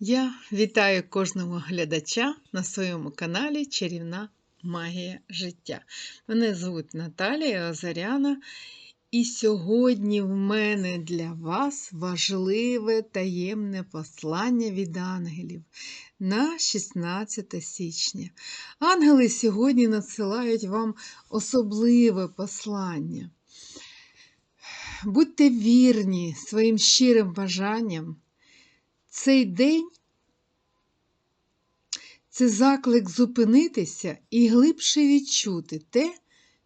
Я вітаю кожного глядача на своєму каналі Чарівна Магія життя. Мене звуть Наталія Озаряна, і сьогодні в мене для вас важливе таємне послання від ангелів на 16 січня. Ангели сьогодні надсилають вам особливе послання. Будьте вірні своїм щирим бажанням. Цей день це заклик зупинитися і глибше відчути те,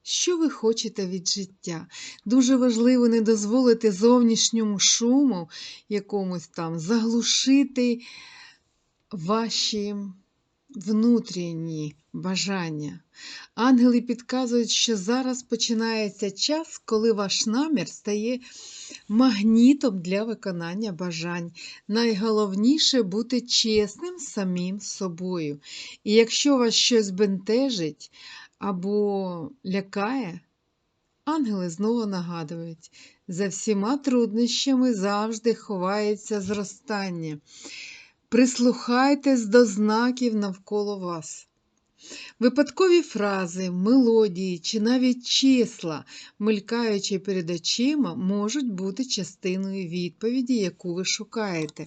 що ви хочете від життя. Дуже важливо не дозволити зовнішньому шуму якомусь там заглушити ваші внутрішні бажання. Ангели підказують, що зараз починається час, коли ваш намір стає магнітом для виконання бажань. Найголовніше бути чесним самим собою. І якщо вас щось бентежить або лякає, ангели знову нагадують, за всіма труднощами завжди ховається зростання. Прислухайтесь до знаків навколо вас. Випадкові фрази, мелодії чи навіть числа, мелькаючи перед очима, можуть бути частиною відповіді, яку ви шукаєте.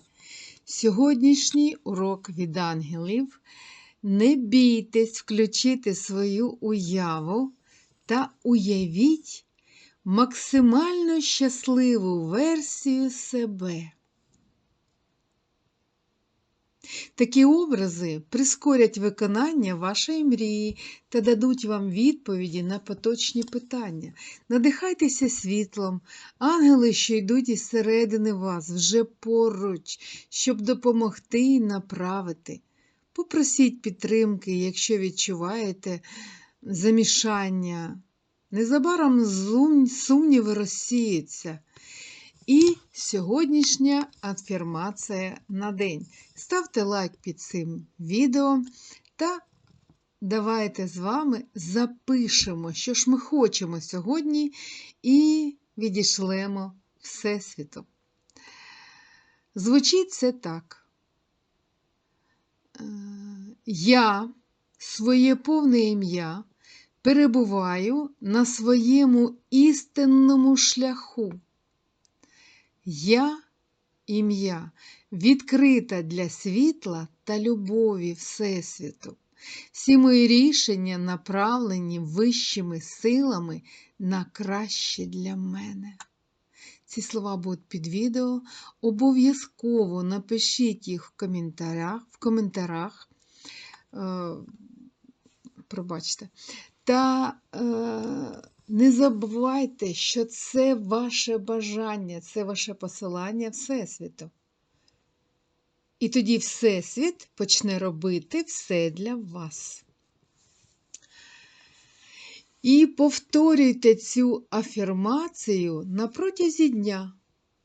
Сьогоднішній урок від ангелів. Не бійтесь включити свою уяву та уявіть максимально щасливу версію себе. Такі образи прискорять виконання вашої мрії та дадуть вам відповіді на поточні питання. Надихайтеся світлом, ангели, що йдуть із середини вас, вже поруч, щоб допомогти і направити. Попросіть підтримки, якщо відчуваєте замішання. Незабаром сумніви розсіються. І сьогоднішня афірмація на день. Ставте лайк під цим відео та давайте з вами запишемо, що ж ми хочемо сьогодні, і відійшлемо Всесвіту. Звучить це так. Е, я, своє повне ім'я, перебуваю на своєму істинному шляху. Я ім'я відкрита для світла та любові Всесвіту. Всі мої рішення направлені вищими силами на краще для мене. Ці слова будуть під відео. Обов'язково напишіть їх в коментарях, в коментарях. Е, пробачте. Та е, не забувайте, що це ваше бажання, це ваше посилання Всесвіту. І тоді Всесвіт почне робити все для вас. І повторюйте цю афірмацію на протязі дня.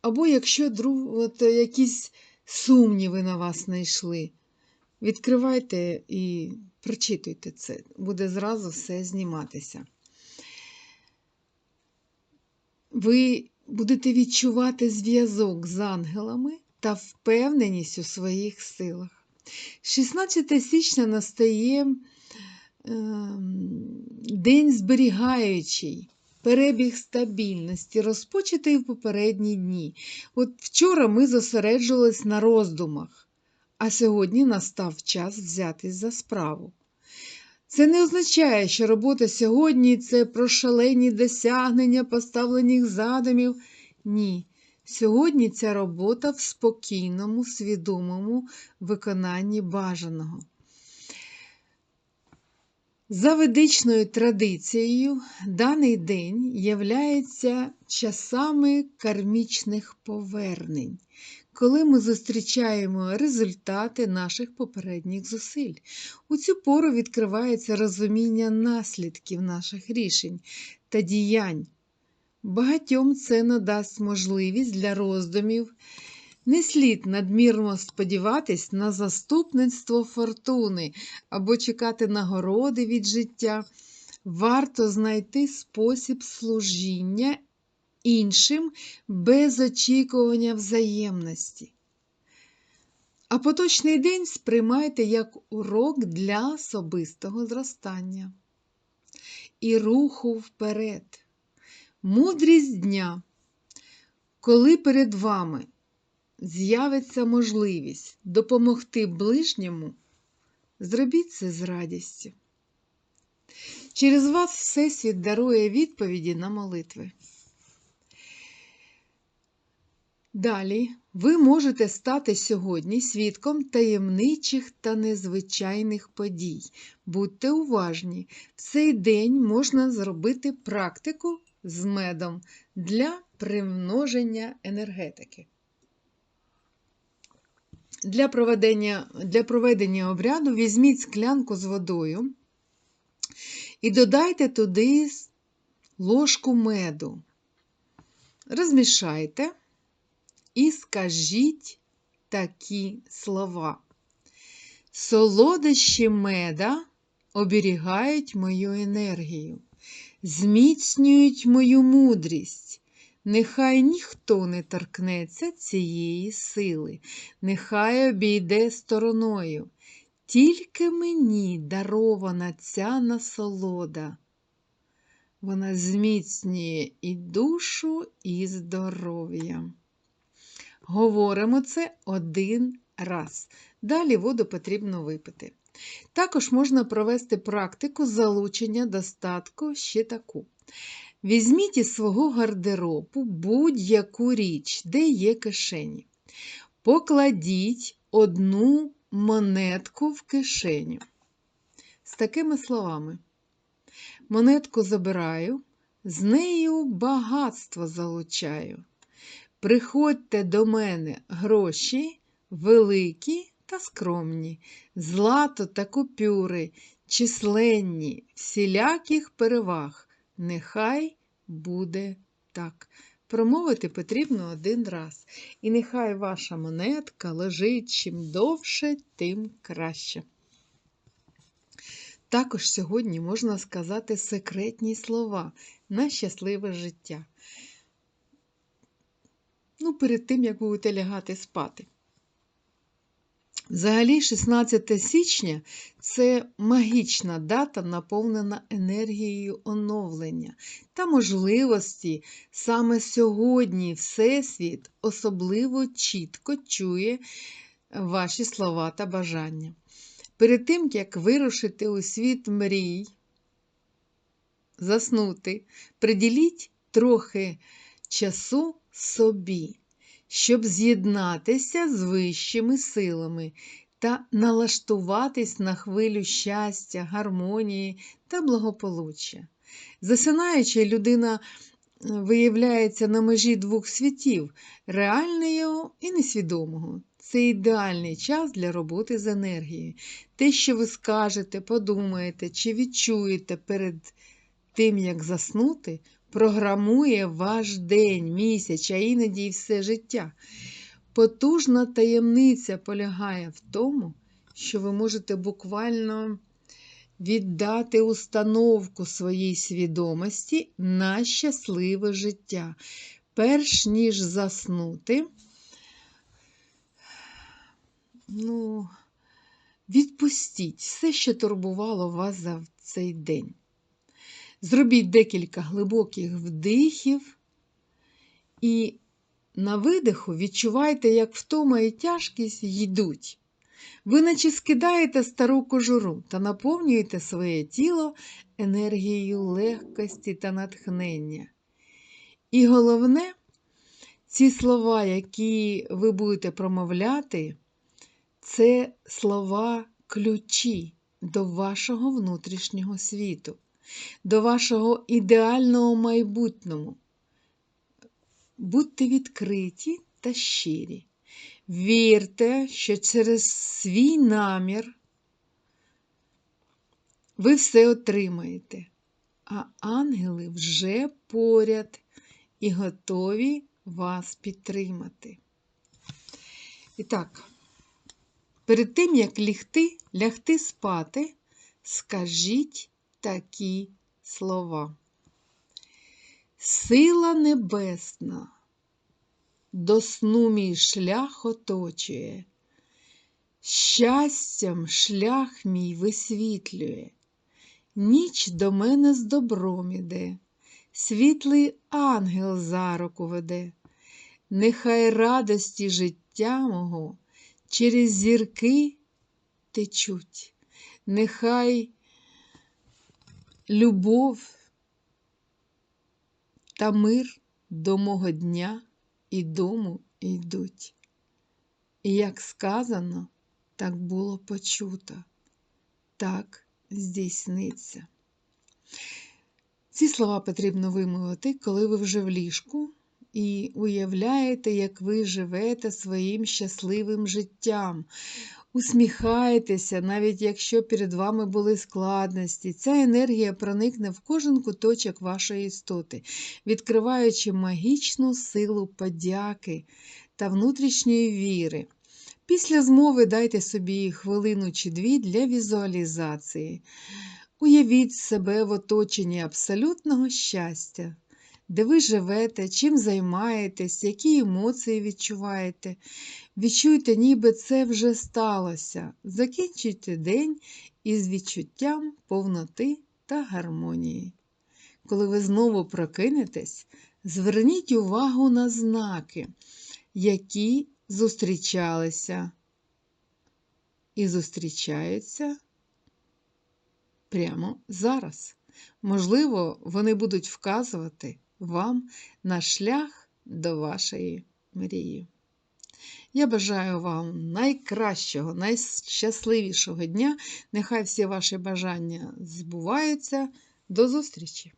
Або якщо от, якісь сумніви на вас знайшли, відкривайте і прочитуйте це, буде зразу все зніматися ви будете відчувати зв'язок з ангелами та впевненість у своїх силах. 16 січня настає е, день зберігаючий. Перебіг стабільності, розпочатий в попередні дні. От вчора ми зосереджувались на роздумах, а сьогодні настав час взятись за справу. Це не означає, що робота сьогодні це про шалені досягнення поставлених задумів. Ні. Сьогодні ця робота в спокійному, свідомому виконанні бажаного. За ведичною традицією, даний день являється часами кармічних повернень коли ми зустрічаємо результати наших попередніх зусиль. У цю пору відкривається розуміння наслідків наших рішень та діянь. Багатьом це надасть можливість для роздумів. Не слід надмірно сподіватись на заступництво фортуни або чекати нагороди від життя. Варто знайти спосіб служіння іншим без очікування взаємності. А поточний день сприймайте як урок для особистого зростання і руху вперед. Мудрість дня, коли перед вами з'явиться можливість допомогти ближньому, зробіть це з радістю. Через вас Всесвіт дарує відповіді на молитви. Далі ви можете стати сьогодні свідком таємничих та незвичайних подій. Будьте уважні, в цей день можна зробити практику з медом для примноження енергетики. Для проведення, для проведення обряду візьміть склянку з водою і додайте туди ложку меду. Розмішайте і скажіть такі слова. Солодощі меда оберігають мою енергію, зміцнюють мою мудрість. Нехай ніхто не торкнеться цієї сили, нехай обійде стороною. Тільки мені дарована ця насолода. Вона зміцнює і душу, і здоров'я. Говоримо це один раз. Далі воду потрібно випити. Також можна провести практику залучення достатку ще таку. Візьміть із свого гардеробу будь-яку річ, де є кишені. Покладіть одну монетку в кишеню. З такими словами. Монетку забираю, з нею багатство залучаю. Приходьте до мене гроші великі та скромні, злато та купюри, численні, всіляких переваг. Нехай буде так. Промовити потрібно один раз. І нехай ваша монетка лежить чим довше, тим краще. Також сьогодні можна сказати секретні слова на щасливе життя. Ну, перед тим, як будете лягати спати. Взагалі, 16 січня це магічна дата, наповнена енергією оновлення та можливості саме сьогодні Всесвіт особливо чітко чує ваші слова та бажання. Перед тим, як вирушити у світ мрій, заснути, приділіть трохи часу собі щоб з'єднатися з вищими силами та налаштуватись на хвилю щастя, гармонії та благополуччя. Засинаючи, людина е, виявляється на межі двох світів реального і несвідомого. Це ідеальний час для роботи з енергією. Те, що ви скажете, подумаєте чи відчуєте перед тим, як заснути, програмує ваш день, місяць, а іноді і все життя. Потужна таємниця полягає в тому, що ви можете буквально віддати установку своїй свідомості на щасливе життя. Перш ніж заснути, ну, відпустіть все, що турбувало вас за цей день. Зробіть декілька глибоких вдихів і на видиху відчувайте, як втома і тяжкість йдуть. Ви наче скидаєте стару кожуру та наповнюєте своє тіло енергією легкості та натхнення. І головне, ці слова, які ви будете промовляти, це слова ключі до вашого внутрішнього світу до вашого ідеального майбутнього. Будьте відкриті та щирі. Вірте, що через свій намір ви все отримаєте, а ангели вже поряд і готові вас підтримати. І так, перед тим, як лягти, лягти спати, скажіть такі слова. Сила небесна до сну мій шлях оточує, щастям шлях мій висвітлює. Ніч до мене з добром іде, світлий ангел за руку веде. Нехай радості життя мого через зірки течуть, нехай любов та мир до мого дня і дому йдуть. І як сказано, так було почуто, так здійсниться. Ці слова потрібно вимовити, коли ви вже в ліжку і уявляєте, як ви живете своїм щасливим життям. Усміхайтеся, навіть якщо перед вами були складності. Ця енергія проникне в кожен куточок вашої істоти, відкриваючи магічну силу подяки та внутрішньої віри. Після змови дайте собі хвилину чи дві для візуалізації. Уявіть себе в оточенні абсолютного щастя, де ви живете, чим займаєтесь, які емоції відчуваєте. Відчуйте, ніби це вже сталося. Закінчуйте день із відчуттям повноти та гармонії. Коли ви знову прокинетесь, зверніть увагу на знаки, які зустрічалися і зустрічаються прямо зараз. Можливо, вони будуть вказувати вам на шлях до вашої мрії. Я бажаю вам найкращого, найщасливішого дня. Нехай всі ваші бажання збуваються. До зустрічі!